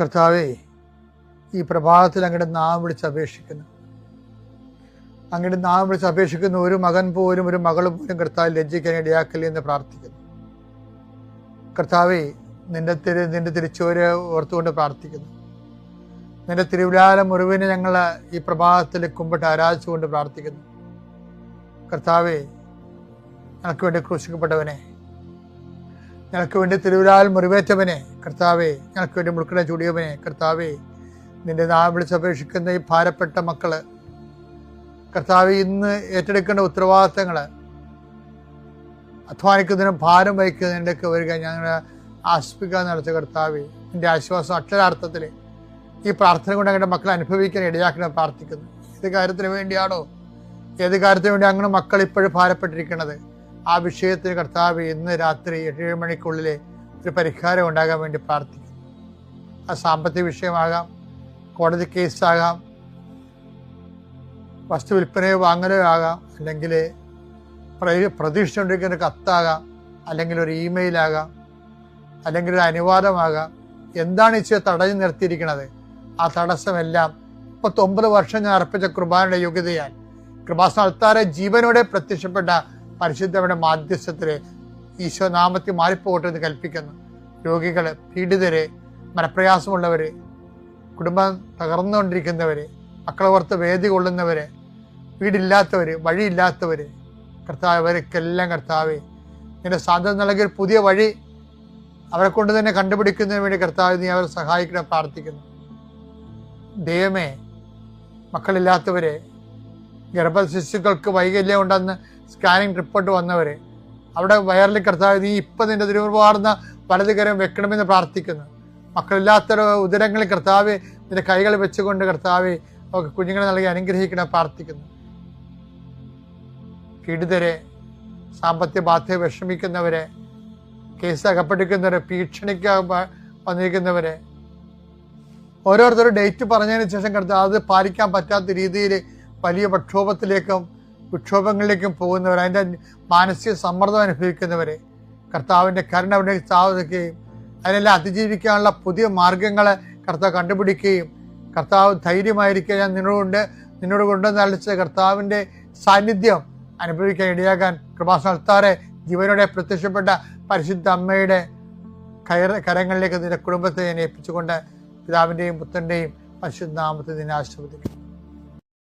കർത്താവേ ഈ പ്രഭാതത്തിൽ അങ്ങയുടെ നാം വിളിച്ച് അപേക്ഷിക്കുന്നു. അങ്ങയുടെ നാം വിളിച്ച് അപേക്ഷിക്കുന്ന ഒരു മകൻ പോലും ഒരു മകൾ പോലും കർത്താവ് ലജ്ജിക്കാൻ ഇടയാക്കില്ല എന്ന് പ്രാർത്ഥിക്കുന്നു. കർത്താവെ നിന്റെ തിരു നിന്റെ തിരിച്ചുവരെ ഓർത്തുകൊണ്ട് പ്രാർത്ഥിക്കുന്നു. നിന്റെ തിരുവിലാല മുറിവിനെ ഞങ്ങൾ ഈ പ്രഭാതത്തിൽ കുമ്പിട്ട് ആരാധിച്ചുകൊണ്ട് പ്രാർത്ഥിക്കുന്നു. കർത്താവെ ഞങ്ങൾക്ക് വേണ്ടി ക്രൂശിക്കപ്പെട്ടവനെ ഞങ്ങൾക്ക് വേണ്ടി തിരുവിലാൽ മുറിവേറ്റവനെ കർത്താവേ ഞങ്ങൾക്ക് വേണ്ടി മുൾക്കിട ചൂടിയവനെ കർത്താവേ നിന്റെ നാം വിളിച്ചപേക്ഷിക്കുന്ന ഈ ഭാരപ്പെട്ട മക്കൾ. കർത്താവ് ഇന്ന് ഏറ്റെടുക്കേണ്ട ഉത്തരവാദിത്തങ്ങൾ അധ്വാനിക്കുന്നതിനും ഭാരം വഹിക്കുന്നതിന്റെയൊക്കെ വരിക ഞങ്ങൾ ആശ്വസിപ്പിക്കാൻ നടത്തിയ കർത്താവ് നിന്റെ ആശ്വാസം അക്ഷരാർത്ഥത്തിൽ ഈ പ്രാർത്ഥന കൊണ്ട് ഞങ്ങളുടെ മക്കളെ അനുഭവിക്കാൻ ഇടയാക്കണം പ്രാർത്ഥിക്കുന്നു. ഏത് കാര്യത്തിന് വേണ്ടിയാണോ? ഏത് കാര്യത്തിന് വേണ്ടി അങ്ങനെ മക്കൾ ഇപ്പോഴും ഭാരപ്പെട്ടിരിക്കുന്നത്? ആ വിഷയത്തിന് കർത്താവ് ഇന്ന് രാത്രി ഏഴ് മണിക്കുള്ളിൽ ഒരു പരിഹാരം ഉണ്ടാകാൻ വേണ്ടി പ്രാർത്ഥിക്കുന്നു. ആ സാമ്പത്തിക വിഷയമാകാം കോടതി കേസാകാം വസ്തു വിൽപ്പനയോ വാങ്ങലോ ആകാം അല്ലെങ്കിൽ പ്രതീക്ഷിച്ചുകൊണ്ടിരിക്കുന്ന ഒരു കത്താകാം അല്ലെങ്കിൽ ഒരു ഇമെയിൽ ആകാം അല്ലെങ്കിൽ ഒരു അനുവാദമാകാം. എന്താണ് ഇച്ചിരി തടഞ്ഞു നിർത്തിയിരിക്കുന്നത്? ആ തടസ്സമെല്ലാം മുപ്പത്തൊമ്പത് വർഷം ഞാൻ അർപ്പിച്ച കൃപാനയുടെ യോഗ്യതയാൽ കൃപാസ്ഥാനത്താറെ ജീവനോടെ പ്രത്യക്ഷപ്പെട്ട പരിശുദ്ധയുടെ മാധ്യസ്ഥത്തിൽ ഈശോ നാമത്തിൽ മാറിപ്പോകട്ടെ എന്ന് കൽപ്പിക്കുന്നു. രോഗികൾ പീഡിതര് മനപ്രയാസമുള്ളവര് കുടുംബം തകർന്നുകൊണ്ടിരിക്കുന്നവര് മക്കളെ ഓർത്ത് വേദി കൊള്ളുന്നവര് വീടില്ലാത്തവര് വഴിയില്ലാത്തവര് കർത്താവ് അവർക്കെല്ലാം കർത്താവ് നിന്റെ സാധ്യത നൽകിയ ഒരു പുതിയ വഴി അവരെ കൊണ്ട് തന്നെ കണ്ടുപിടിക്കുന്നതിന് വേണ്ടി കർത്താവ് നീ അവരെ സഹായിക്കണം പ്രാർത്ഥിക്കുന്നു. ദൈവമേ മക്കളില്ലാത്തവരെ ഗർഭശിശുക്കൾക്ക് വൈകല്യം ഉണ്ടെന്ന് സ്കാനിങ് റിപ്പോർട്ട് വന്നവരെ. അവിടെ വയറിൽ കർത്താവ് നീ ഇപ്പം നിന്റെ തിരുവാർന്ന വലതുകരം വെക്കണമെന്ന് പ്രാർത്ഥിക്കുന്നു. മക്കളില്ലാത്ത ഉദരങ്ങളിൽ കർത്താവ് നിന്റെ കൈകൾ വെച്ചുകൊണ്ട് കർത്താവ് അവർക്ക് കുഞ്ഞുങ്ങളെ നൽകി അനുഗ്രഹിക്കണം പ്രാർത്ഥിക്കുന്നു. പീഡിതരെ സാമ്പത്തിക ബാധ്യത വിഷമിക്കുന്നവരെ കേസ് അകപ്പെട്ടിരിക്കുന്നവരെ ഭീഷണിക്ക് വന്നിരിക്കുന്നവരെ. ഓരോരുത്തരും ഡേറ്റ് പറഞ്ഞതിന് ശേഷം കർത്താവ് അത് പാലിക്കാൻ പറ്റാത്ത രീതിയിൽ വലിയ പ്രക്ഷോഭത്തിലേക്കും വിക്ഷോഭങ്ങളിലേക്കും പോകുന്നവർ അതിന്റെ മാനസിക സമ്മർദ്ദം അനുഭവിക്കുന്നവരെ കർത്താവിന്റെ കരുണ അവിടെ സാധിക്കുകയും അതിനെല്ലാം അതിജീവിക്കാനുള്ള പുതിയ മാർഗങ്ങളെ കർത്താവ് കണ്ടുപിടിക്കുകയും കർത്താവ് ധൈര്യമായിരിക്കുക ഞാൻ നിന്നോടുകൊണ്ട് നിന്നോട് കൊണ്ടുവന്ന് അളിച്ച കർത്താവിന്റെ സാന്നിധ്യം അനുഭവിക്കാൻ ഇടയാകാൻ കൃപാസനത്താറെ ജീവനോടെ പ്രത്യക്ഷപ്പെട്ട പരിശുദ്ധ അമ്മയുടെ കയറ കരങ്ങളിലേക്ക് നിന്റെ കുടുംബത്തെ ഞാൻ ഏൽപ്പിച്ചുകൊണ്ട് പിതാവിന്റെയും പുത്രന്റെയും പരിശുദ്ധ നാമത്തെ നിന്നെ ആശീർവദിക്കുന്നു.